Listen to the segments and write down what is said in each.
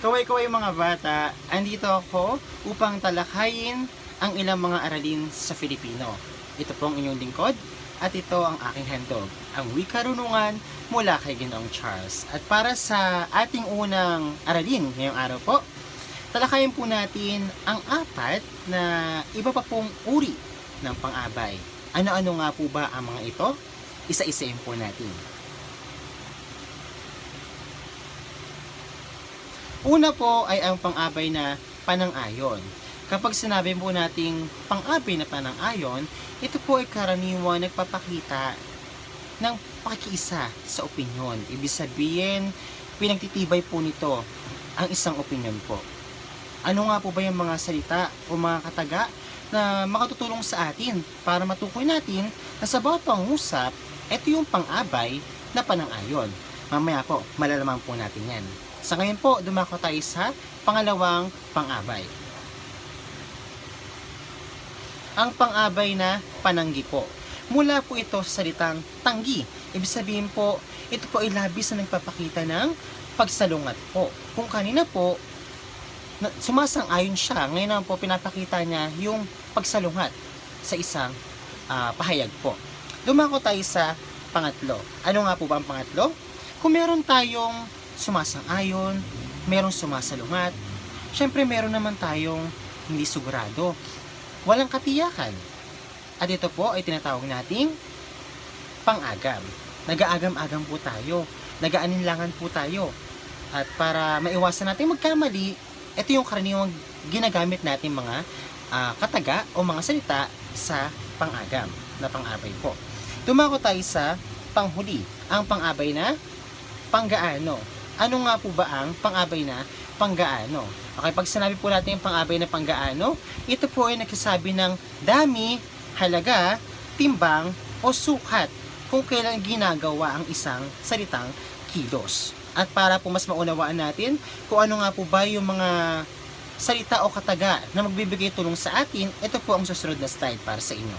Kaway-kaway mga bata, andito ako upang talakayin ang ilang mga aralin sa Filipino. Ito po ang inyong lingkod at ito ang aking handog, ang wikarunungan mula kay Ginoong Charles. At para sa ating unang aralin ngayong araw po, talakayin po natin ang apat na iba pa pong uri ng pang-abay. Ano-ano nga po ba ang mga ito? Isa-isayin po natin. Una po ay ang pang-abay na panang-ayon. Kapag sinabi po nating pang-abay na panang-ayon, ito po ay karaniwan nagpapakita ng pakikiisa sa opinyon. Ibig sabihin, pinagtitibay po nito ang isang opinyon po. Ano nga po ba yung mga salita o mga kataga na makatutulong sa atin para matukoy natin na sa bawat pangusap, ito yung pang-abay na panang-ayon. Mamaya po, malalaman po natin yan. Sa ngayon po, dumako tayo sa pangalawang pang-abay. Ang pang-abay na pananggi po. Mula po ito sa salitang tanggi. Ibig sabihin po, ito po ay labis na nagpapakita ng pagsalungat po. Kung kanina po, sumasang-ayon siya, ngayon naman po pinapakita niya yung pagsalungat sa isang ah, pahayag po. Dumako tayo sa pangatlo. Ano nga po ba ang pangatlo? Kung meron tayong sumasang-ayon, merong sumasalungat, syempre meron naman tayong hindi sigurado. Walang katiyakan. At ito po ay tinatawag nating pang-agam. Nag-aagam-agam po tayo. Nag-aaninlangan po tayo. At para maiwasan natin magkamali, ito yung karaniwang ginagamit natin mga ah, kataga o mga salita sa pang-agam na pang-abay po. Dumako tayo sa panghuli, ang pang-abay na panggaano. Ano nga po ba ang pang-abay na panggaano? Okay, pag sinabi po natin yung pang-abay na panggaano, ito po ay nagsasabi ng dami, halaga, timbang, o sukat kung kailan ginagawa ang isang salitang kilos. At para po mas maunawaan natin kung ano nga po ba yung mga salita o kataga na magbibigay tulong sa atin, ito po ang susunod na slide para sa inyo.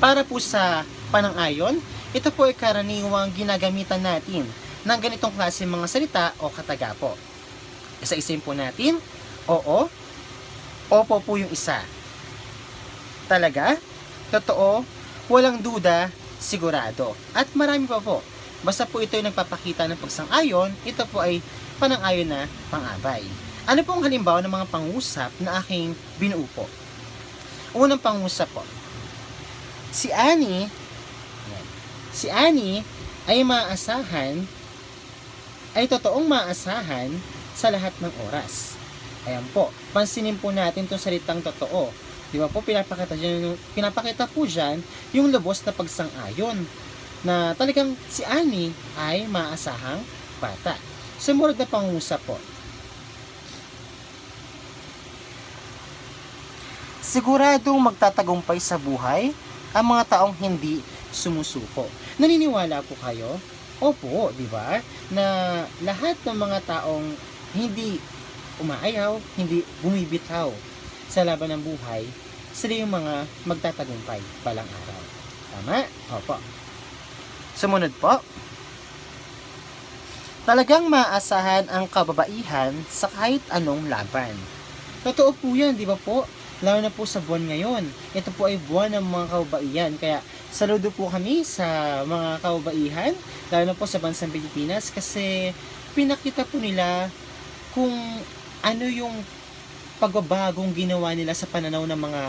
Para po sa panang-ayon, ito po ay karaniwang ginagamitan natin ng ganitong klase mga salita o kataga po. Isa-isayin po natin, oo, opo po yung isa. Talaga, totoo, walang duda, sigurado. At marami pa po. Basta po ito ay nagpapakita ng pagsang-ayon, ito po ay panang-ayon na pang-abay. Ano po ang halimbawa ng mga pangusap na aking binuo po? Unang pangusap po. Si Annie. Si Annie ay maaasahan, ay totoong maaasahan sa lahat ng oras. Ayan po, pansinin po natin itong salitang totoo. Di ba po, pinapakita, dyan, pinapakita po dyan yung lubos na pagsang-ayon na talagang si Annie ay maaasahang bata. Sumunod na pangusap po. Siguradong magtatagumpay sa buhay ang mga taong hindi sumusuko. Naniniwala po kayo? Opo, di ba? Na lahat ng mga taong hindi umaayaw, hindi bumibitaw sa laban ng buhay, sila yung mga magtatagumpay balang araw. Tama? Opo. Sumunod po. Talagang maasahan ang kababaihan sa kahit anong laban. Totoo po yan, di ba po? Lalo na po sa buwan ngayon. Ito po ay buwan ng mga kababaihan. Kaya saludo po kami sa mga kababaihan, lalo na po sa bansang Pilipinas kasi pinakita po nila kung ano yung pagbabagong ginawa nila sa pananaw ng mga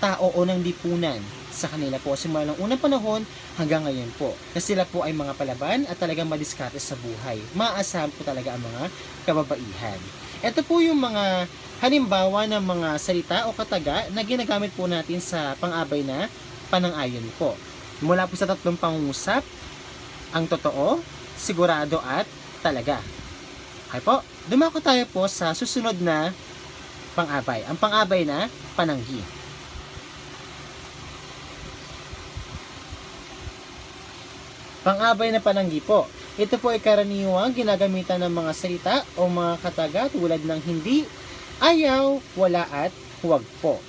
tao o ng lipunan sa kanila po simula ng unang panahon hanggang ngayon po. Kasi sila po ay mga palaban at talagang madiskarte sa buhay. Maasahan po talaga ang mga kababaihan. Ito po yung mga halimbawa ng mga salita o kataga na ginagamit po natin sa pang-abay na panang-ayon po. Mula po sa tatlong pangungusap, ang totoo, sigurado at talaga. Okay po, dumako tayo po sa susunod na pang-abay. Ang pang-abay na pananggi. Pang-abay na pananggi po. Ito po ay karaniwang ginagamitan ng mga salita o mga kataga tulad ng hindi, ayaw, wala at huwag po.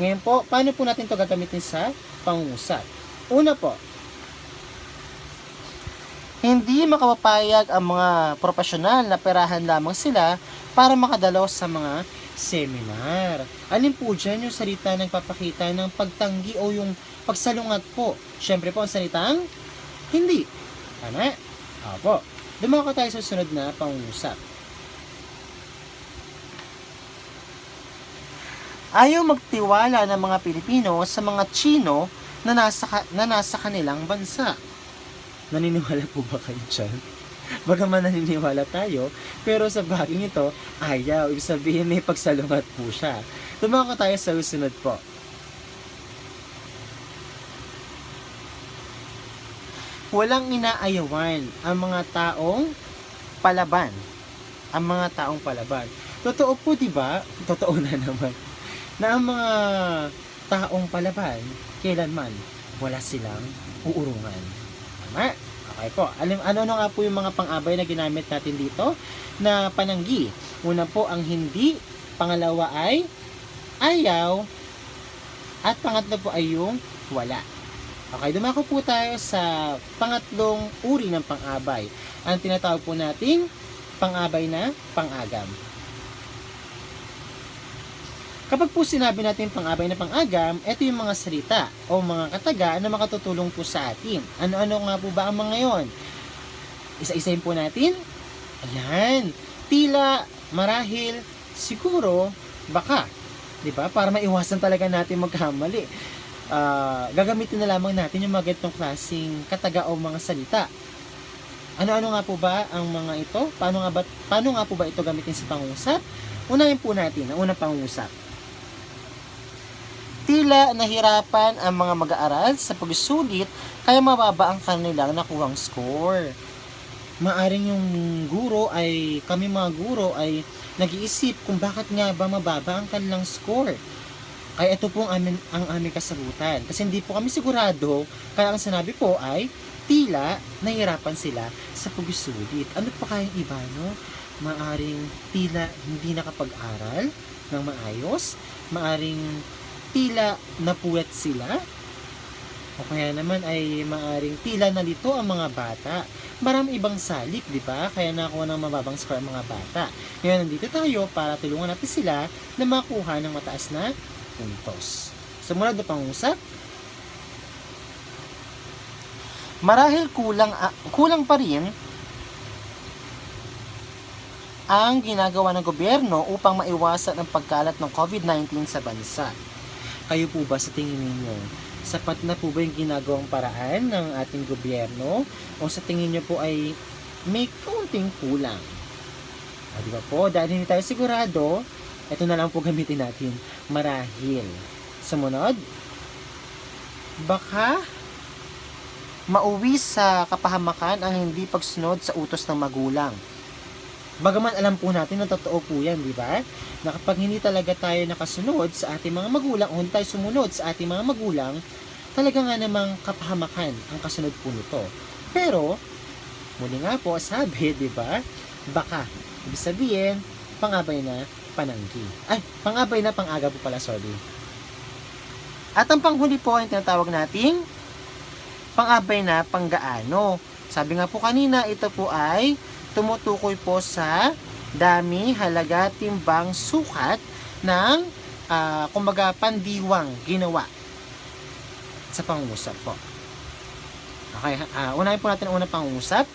Ngayon po, paano po natin ito gagamitin sa pangusap? Una po, Hindi makapapayag ang mga profesional na perahan lamang sila para makadalaw sa mga seminar. Alin po dyan yung salita ng papakita ng pagtanggi o yung pagsalungat po? Siyempre po ang salitang hindi. Tama? Opo. Dumako tayo sa susunod na pangusap. Ayaw magtiwala ng mga Pilipino sa mga Chino na nasa, na nasa kanilang bansa. Naniniwala po ba kayo dyan? Bagaman naniniwala tayo, pero sa baging ito, ayaw. Ibig sabihin may pagsalungat po siya. Tumako tayo sa susunod po. Walang inaayawan ang mga taong palaban. Ang mga taong palaban. Totoo po, di ba? Totoo na naman. Na ang mga taong palaban, kailanman, wala silang uurungan. Tama? Okay po. Alam, ano na nga po yung mga pang-abay na ginamit natin dito na pananggi? Una po ang hindi, pangalawa ay ayaw, at pangatlo po ay yung wala. Okay, dumako po tayo sa pangatlong uri ng pang-abay. Ang tinatawag po nating pang-abay na pang-agam. Kapag po sinabi natin pang-abay na pang-agam, ito yung mga salita o mga kataga na makatutulong po sa atin. Ano-ano nga po ba ang mga yon? Isa-isayin po natin. Ayan. Tila, marahil, siguro, baka. 'Di ba? Para maiwasan talaga natin magkamali. Ah, gagamitin na lamang natin yung mga ganitong klaseng kataga o mga salita. Ano-ano nga po ba ang mga ito? Paano nga, ba, paano nga po ba ito gamitin sa pangusap? Unahin po natin ang unang pangusap. Tila nahirapan ang mga mag-aaral sa pagsulit kaya mababa ang kanilang nakuhang score. Maaring yung guro ay, kami mga guro ay nag-iisip kung bakit nga ba mababa ang kanilang score. Kaya ito po ang amin, ang aming kasagutan. Kasi hindi po kami sigurado, kaya ang sinabi po ay tila nahirapan sila sa pagsulit. Ano pa kayang iba, no? Maaring tila hindi nakapag-aral ng maayos, maaring tila napuwet sila, o kaya naman ay maaring tila nalito ang mga bata. Marami ibang salik, di ba? Kaya nakuha ng mababang score ang mga bata. Ngayon, nandito tayo para tulungan natin sila na makuha ng mataas na puntos. Sumunod na pangusap. Marahil kulang, a- kulang pa rin ang ginagawa ng gobyerno upang maiwasan ang pagkalat ng COVID-19 sa bansa. Kayo po ba sa tingin ninyo, sapat na po ba yung ginagawang paraan ng ating gobyerno? O sa tingin nyo po ay may kaunting kulang? O, di ba po? Dahil hindi tayo sigurado, ito na lang po gamitin natin. Marahil. Sumunod, baka mauwi sa kapahamakan ang hindi pagsunod sa utos ng magulang. Bagaman alam po natin na totoo po yan, di ba? Na kapag hindi talaga tayo nakasunod sa ating mga magulang o hindi tayo sumunod sa ating mga magulang, talaga nga namang kapahamakan ang kasunod po nito. Pero, muli nga po, sabi, di ba? Baka. Ibig sabihin, pangabay na pananggi. Ay, pangabay na pangaga po pala, sorry. At ang panghuli po ay tinatawag nating pangabay na panggaano. Sabi nga po kanina, ito po ay tumutukoy po sa dami, halaga, timbang, sukat ng ah, kumbaga pandiwang ginawa sa pangusap po. Okay, ah, unahin po natin ang unang pangusap.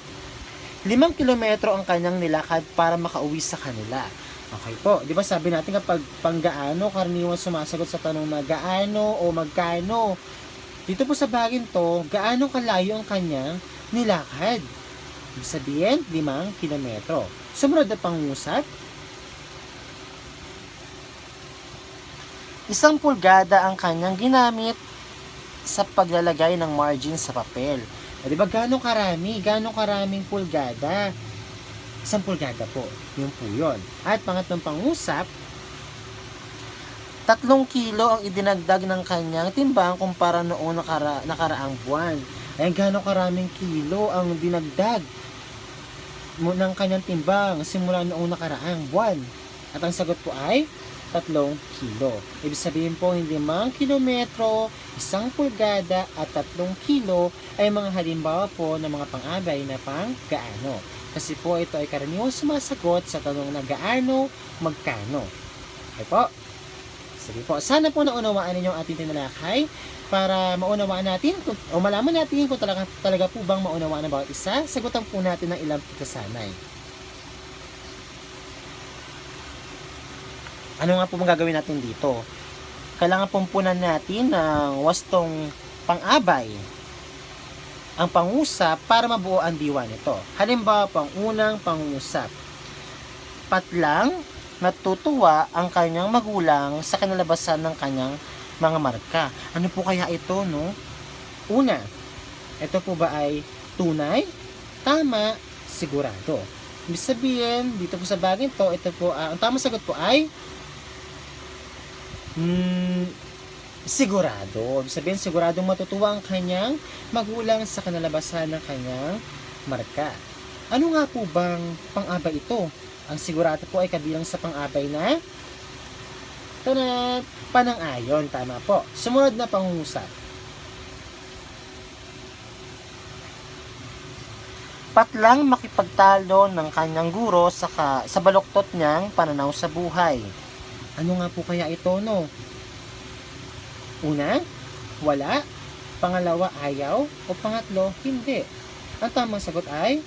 Limang kilometro ang kanyang nilakad para makauwi sa kanila. Okay po, di ba sabi natin kapag panggaano, karaniwan sumasagot sa tanong na gaano o magkano. Dito po sa bagin to, gaano kalayo ang kanyang nilakad. Ibig sabihin, limang kilometro. Sumunod na pangusap. Isang pulgada ang kanyang ginamit sa paglalagay ng margin sa papel. Di ba gano'ng karami? Gano'ng karaming pulgada? Isang pulgada po. Yun po yun. At pangatlong pangusap, tatlong kilo ang idinagdag ng kanyang timbang kumpara noong nakara, nakaraang buwan. Ay, gano'ng karaming kilo ang dinagdag ng kanyang timbang simula noong nakaraang buwan. At ang sagot po ay tatlong kilo. Ibig sabihin po, hindi mang kilometro, isang pulgada at tatlong kilo ay mga halimbawa po ng mga pang-abay na pang gaano. Kasi po ito ay karaniwang sumasagot sa tanong na gaano, magkano. Okay po? Sige po, sana po naunawaan ninyo ang ating tinalakay para maunawaan natin o malaman natin kung talaga, talaga po bang maunawaan ng bawat isa, sagutan po natin ng ilang pagkasanay. Ano nga po bang gagawin natin dito? Kailangan pumpunan natin ng wastong pang-abay ang pangusap para mabuo ang diwa nito. Halimbawa, pang unang pangusap. Patlang natutuwa ang kanyang magulang sa kinalabasan ng kanyang mga marka. Ano po kaya ito, no? Una, ito po ba ay tunay, tama, sigurado? Ibig sabihin, dito po sa bagay to, ito po, ah, ang tamang sagot po ay mm, sigurado. Ibig sabihin, siguradong matutuwa ang kanyang magulang sa kanalabasan ng kanyang marka. Ano nga po bang pang-abay ito? Ang sigurado po ay kabilang sa pang-abay na Tanat! Panang-ayon, tama po. Sumunod na pangungusap. Patlang makipagtalo ng kanyang guro sa, ka, sa baluktot niyang pananaw sa buhay. Ano nga po kaya ito, no? Una, wala. Pangalawa, ayaw. O pangatlo, hindi. Ang tamang sagot ay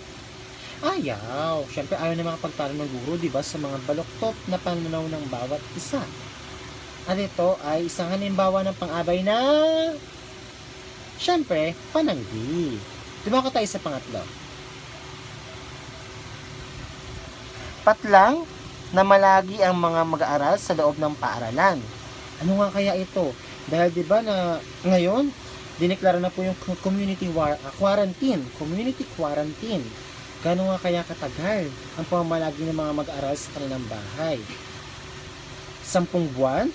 ayaw. Siyempre, ayaw na makapagtalo ng guro, di ba, sa mga baluktot na pananaw ng bawat isa. At ito ay isang halimbawa ng pang-abay na Siyempre, pananggi. Dumako tayo sa pangatlo. Patlang na malagi ang mga mag-aaral sa loob ng paaralan. Ano nga kaya ito? Dahil 'di ba na ngayon dineklara na po yung community war, ah, quarantine, community quarantine. Gano'n nga kaya katagal ang pamamalagi ng mga mag-aaral sa kanilang bahay? Sampung buwan?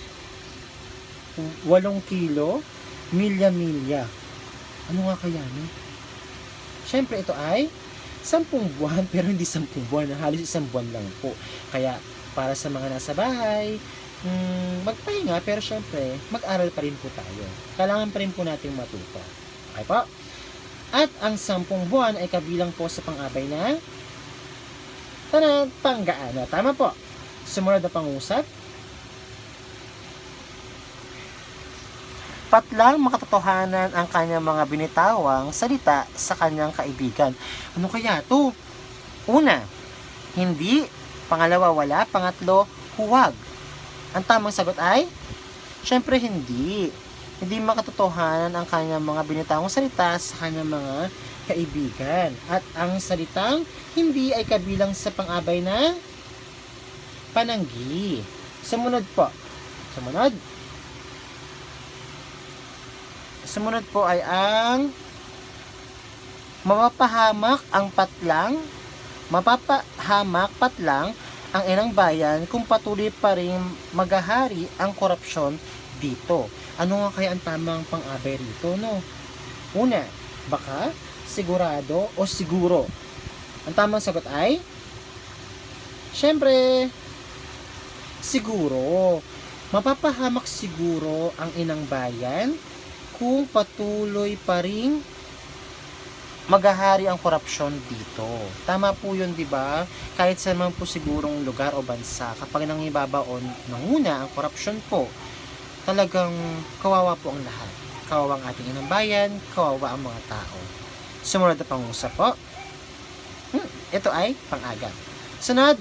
Walong kilo? Milya-milya? Ano nga kaya, no? Siyempre, ito ay sampung buwan, pero hindi sampung buwan, halos isang buwan lang po. Kaya, para sa mga nasa bahay, mm, magpahinga, pero syempre, mag-aral pa rin po tayo. Kailangan pa rin po natin matuto. Okay po? At ang sampung buwan ay kabilang po sa pang-abay na Tana, panggaano. Tama po. Sumunod na pangusap. Patlang makatotohanan ang kanyang mga binitawang salita sa kanyang kaibigan. Ano kaya to? Una, hindi. Pangalawa, wala. Pangatlo, huwag. Ang tamang sagot ay, syempre hindi. Hindi makatotohanan ang kanyang mga binitawang salita sa kanyang mga kaibigan. At ang salitang hindi ay kabilang sa pang-abay na pananggi. Sumunod po. Sumunod. Sumunod po ay ang mapapahamak ang patlang mapapahamak patlang ang inang bayan kung patuloy pa rin maghahari ang korupsyon dito. Ano nga kaya ang tamang pang-abay rito, no? Una, baka, sigurado, o siguro. Ang tamang sagot ay, syempre, siguro. Mapapahamak siguro ang inang bayan kung patuloy pa rin maghahari ang korupsyon dito. Tama po yun, di ba? Kahit sa naman po sigurong lugar o bansa, kapag nangibabaon nanguna ang korupsyon po, talagang kawawa po ang lahat. Kawawa ang ating inang bayan, kawawa ang mga tao. Sumunod na pangusap po. Hmm, ito ay pang-aga. Sunod,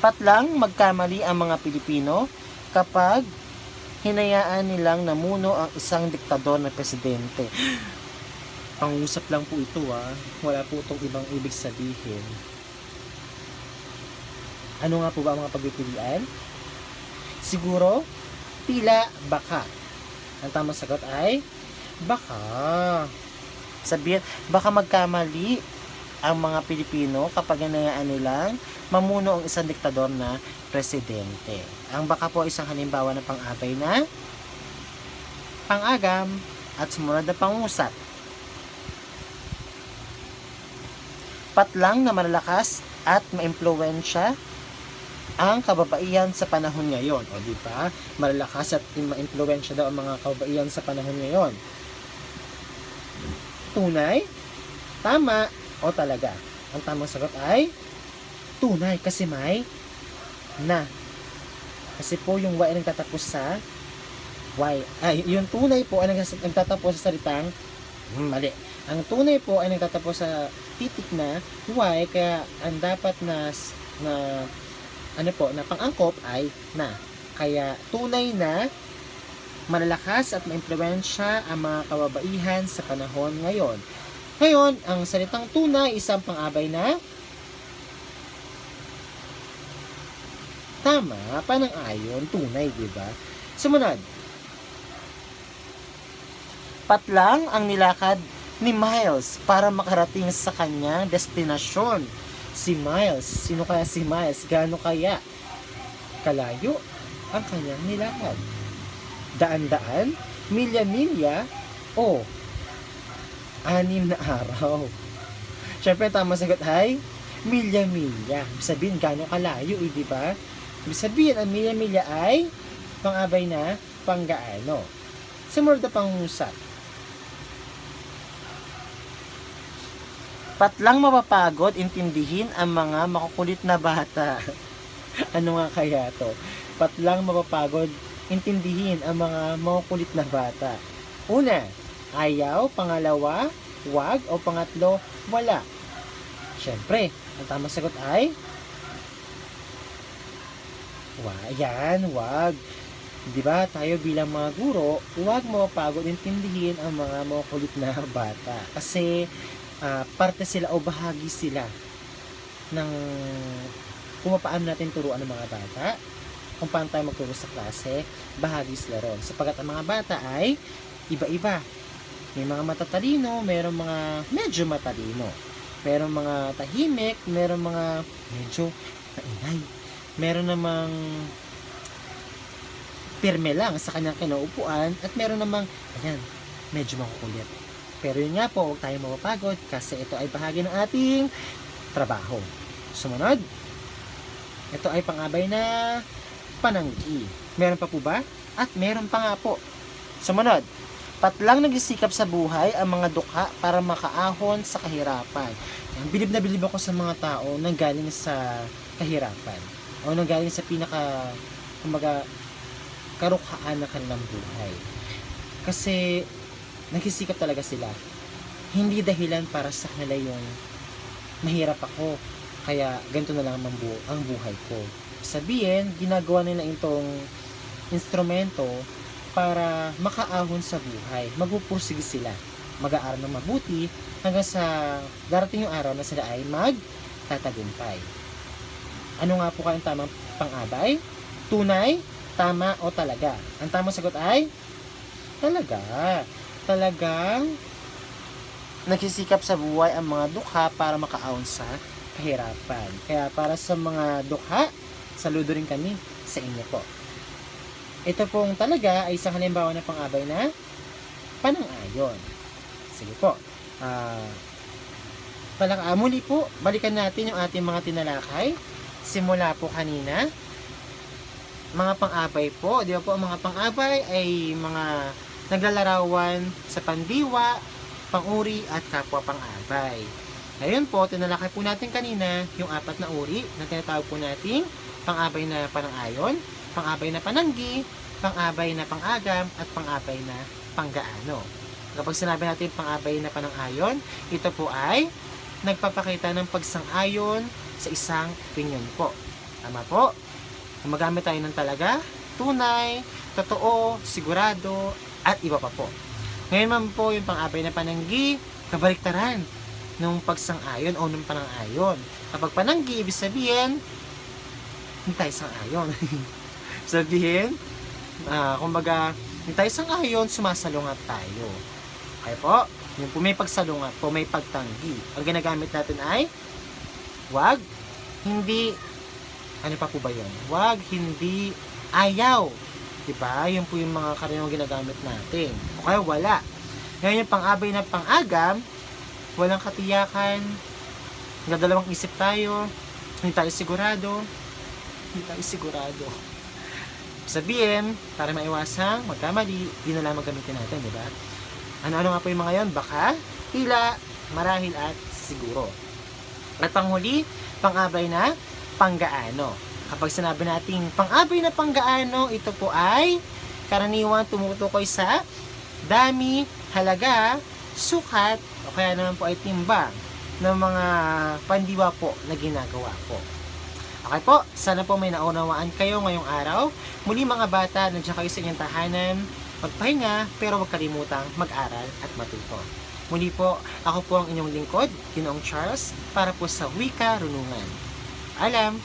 patlang magkamali ang mga Pilipino kapag hinayaan nilang namuno ang isang diktador na presidente. Pangusap lang po ito ah. Wala po itong ibang ibig sabihin. Ano nga po ba ang mga pagpipilian? Siguro, pila, baka. Ang tamang sagot ay, baka. Sabihin, baka magkamali ang mga Pilipino kapag hinayaan nilang mamuno ang isang diktador na presidente. Ang baka po isang halimbawa ng pang-abay na pang-agam at sumunod na pangusap. Patlang na malalakas at maimpluwensya ang kababaihan sa panahon ngayon. O, di ba? Malalakas at ma-impluensya daw ang mga kababaihan sa panahon ngayon. Tunay, tama, o talaga. Ang tamang sagot ay tunay kasi may na. Kasi po yung y ay nagtatapos sa y. Ay, yung tunay po ay nagtatapos sa salitang hmm, mali. Ang tunay po ay nagtatapos sa titik na y kaya ang dapat na na ano po na pang-angkop ay na. Kaya tunay na malalakas at maimpluwensya ang mga kababaihan sa panahon ngayon. Ngayon, ang salitang tunay isang pang-abay na tama, panang-ayon, tunay, di ba? Sumunod. Patlang ang nilakad ni Miles para makarating sa kanyang destinasyon. Si Miles, sino kaya si Miles? Gaano kaya kalayo ang kanyang nilakad? Daan-daan, milya-milya, o anim na araw. Siyempre, tama sagot ay milya-milya. Ibig sabihin, gaano kalayo, eh, di ba? Ibig sabihin, ang milya-milya ay pang-abay na panggaano. Sumunod na pangusap. Patlang mapapagod intindihin ang mga makukulit na bata. ano nga kaya to? Patlang mapapagod intindihin ang mga makukulit na bata. Una, ayaw. Pangalawa, wag. O pangatlo, wala. Siyempre, ang tamang sagot ay Wa, yan, wag. 'Di ba? Tayo bilang mga guro, huwag mapagod intindihin ang mga makukulit na bata kasi ah, parte sila o bahagi sila ng kung paano natin turuan ng mga bata, kung paano tayo magturo sa klase, bahagi sila ron. Sapagat ang mga bata ay iba-iba. May mga matatalino, mayroong mga medyo matalino. Merong mga tahimik, merong mga medyo maingay. Meron namang pirme lang sa kanyang kinaupuan at meron namang, ayan, medyo makukulit. Pero yun nga po, huwag tayong mapapagod kasi ito ay bahagi ng ating trabaho. Sumunod, ito ay pangabay na pananggi. Meron pa po ba? At meron pa nga po. Sumunod, patlang nagsisikap sa buhay ang mga dukha para makaahon sa kahirapan. Yan, bilib na bilib ako sa mga tao na galing sa kahirapan. O nang galing sa pinaka, kumbaga, karukhaan ng kanilang buhay. Kasi, nagsisikap talaga sila. Hindi dahilan para sa kanila yung mahirap ako, kaya ganito na lang ang buhay ko. Sabihin, ginagawa nila itong instrumento para makaahon sa buhay. Magpupursige sila. Mag-aaral ng mabuti hanggang sa darating yung araw na sila ay magtatagumpay. Ano nga po kayong tamang pang-abay? Tunay, tama o talaga? Ang tamang sagot ay talaga. Talagang nagsisikap sa buhay ang mga dukha para makaahon sa kahirapan. Kaya para sa mga dukha, saludo rin kami sa inyo po. Ito pong talaga ay isang halimbawa na pang-abay na panang-ayon. Sige po. Ah, palang, ah, muli po, balikan natin yung ating mga tinalakay. Simula po kanina. Mga pang-abay po. Di ba po ang mga pang-abay ay mga naglalarawan sa pandiwa, panguri at kapwa pang-abay. Ngayon po, tinalakay po natin kanina yung apat na uri na tinatawag po nating pang-abay na panang-ayon, pang-abay na pananggi, pang-abay na pang-agam, at pang-abay na panggaano. Kapag sinabi natin pang-abay na panang-ayon, ito po ay nagpapakita ng pagsang-ayon sa isang opinion po. Tama po? Gumagamit tayo ng talaga, tunay, totoo, sigurado, at iba pa po. Ngayon man po yung pang-abay na pananggi, kabaliktaran nung pagsang-ayon o nung panang-ayon. Kapag pananggi, ibig sabihin, hindi tayo sang-ayon. sabihin, ah, kumbaga, hindi tayo sang-ayon, sumasalungat tayo. Okay po? Yung po may pagsalungat po, may pagtanggi. Ang ginagamit natin ay, wag, hindi, ano pa po ba yun? Wag, hindi, ayaw. Diba? Yun po yung mga karaniwang ginagamit natin. O kaya wala. Ngayon yung pang-abay na pang-agam, walang katiyakan, nagdalawang isip tayo, hindi tayo sigurado, Hindi tayo sigurado. Sabihin, para maiwasang magkamali, yun na lamang gamitin natin, di ba? Ano-ano nga po yung mga yon? Baka, tila, marahil at siguro. At panghuli, pang-abay na panggaano. Kapag sinabi nating pang-abay na panggaano, ito po ay karaniwan tumutukoy sa dami, halaga, sukat, o kaya naman po ay timbang ng mga pandiwa po na ginagawa po. Okay po, sana po may naunawaan kayo ngayong araw. Muli mga bata, nandiyan kayo sa inyong tahanan, magpahinga, pero huwag kalimutang mag-aral at matuto. Muli po, ako po ang inyong lingkod, Ginoong Charles, para po sa Wika Runungan. Alam!